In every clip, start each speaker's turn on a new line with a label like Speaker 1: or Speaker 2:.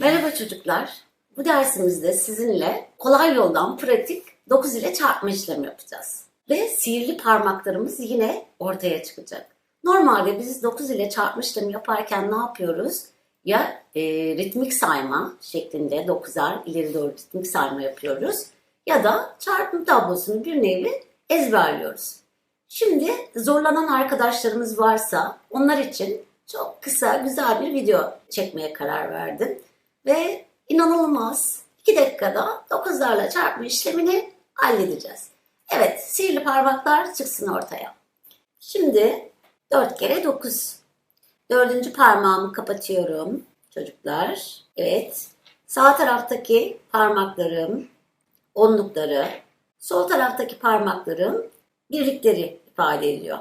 Speaker 1: Merhaba çocuklar. Bu dersimizde sizinle kolay yoldan pratik 9 ile çarpma işlemi yapacağız. Ve sihirli parmaklarımız yine ortaya çıkacak. Normalde biz 9 ile çarpma işlemi yaparken ne yapıyoruz? Ya e, ritmik sayma şeklinde 9'ar ileri doğru ritmik sayma yapıyoruz. Ya da çarpım tablosunu bir nevi ezberliyoruz. Şimdi zorlanan arkadaşlarımız varsa onlar için çok kısa güzel bir video çekmeye karar verdim. Ve inanılmaz 2 dakikada 9'larla çarpma işlemini halledeceğiz. Evet sihirli parmaklar çıksın ortaya. Şimdi 4 kere 9. Dördüncü parmağımı kapatıyorum çocuklar. Evet. Sağ taraftaki parmaklarım onlukları, sol taraftaki parmaklarım birlikleri ifade ediyor.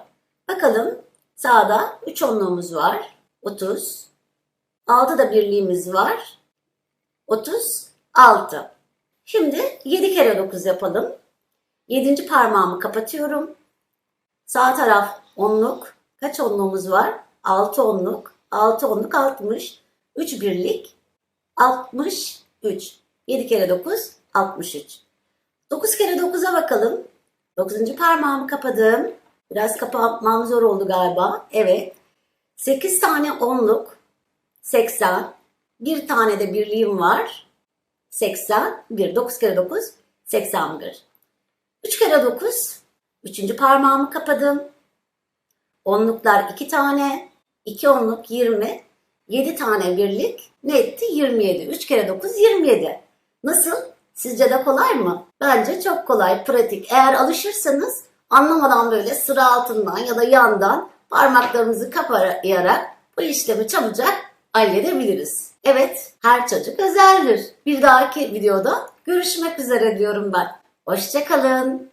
Speaker 1: Bakalım sağda 3 onluğumuz var. 30. 6 da birliğimiz var. 36. Şimdi 7 kere 9 yapalım. 7. parmağımı kapatıyorum. Sağ taraf onluk. Kaç onluğumuz var? 6 onluk. 6 onluk 60. 3 birlik. 63. 7 kere 9 63. 9 kere 9'a bakalım. 9. parmağımı kapadım. Biraz kapatmam zor oldu galiba. Evet. 8 tane onluk. 80. Bir tane de birliğim var. 81. 9 kere 9 81. 3 kere 9. Üçüncü parmağımı kapadım. Onluklar 2 tane. 2 onluk 20. 7 tane birlik. Ne etti? 27. 3 kere 9 27. Nasıl? Sizce de kolay mı? Bence çok kolay, pratik. Eğer alışırsanız anlamadan böyle sıra altından ya da yandan parmaklarımızı kapayarak bu işlemi çabucak halledebiliriz. Evet, her çocuk özeldir. Bir dahaki videoda görüşmek üzere diyorum ben. Hoşçakalın.